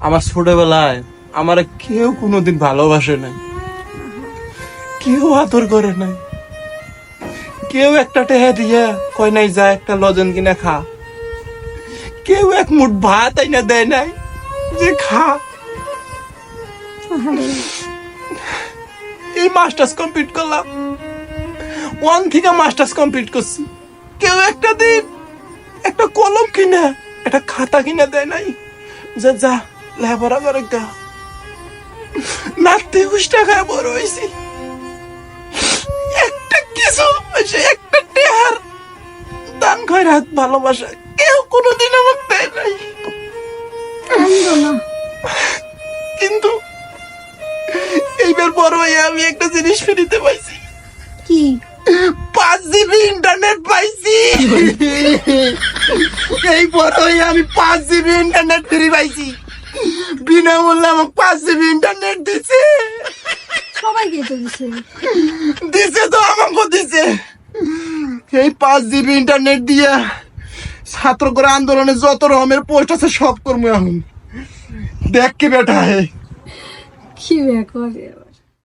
আমার ছোটবেলায় আমার কেউ কোনোদিন ভালোবাসে নাই। কেউ আদর করে নাই। কেউ একটা টেহা দিয়া কয় নাই, যা একটা লজন কিনা খা। কেউ এক মুঠ ভাত আইনা দেয় নাই, যে খা। এই মাস্টার্স কমপ্লিট করলাম। ওয়ান থেকে মাস্টার্স কমপ্লিট করছি। কেউ একটা দিন একটা কলম কিনা, একটা খাতা কিনা দেয় নাই, যা যা। লেখাপড়া করে গা নাতে হুশ টাকায় বড় হয়েছি। একটা কিছু সে একটা টেহার। দান খয়রাত ভালোবাসা। কেউ কোনোদিন আমাকে দেয় নাই। কিন্তু এইবার বড় হয়ে আমি একটা জিনিস ফিরিতে পাইছি। কি? পাঁচ জিবি ইন্টারনেট পাইছি। এই বড় হয়ে আমি পাঁচ জিবি ইন্টারনেট ফ্রি পাইছি। বিনামূল্যে আমাকে পাঁচ জিবি ইন্টারনেট দিছে। সবাইকে তো দিছে। দিছে তো আমাকে দিছে। এই পাঁচ জিবি ইন্টারনেট দিয়া ছাত্র করে আন্দোলনে যত রকমের পোস্ট আছে সব করব এখন। দেখ কি বেটা হে। কি বে করে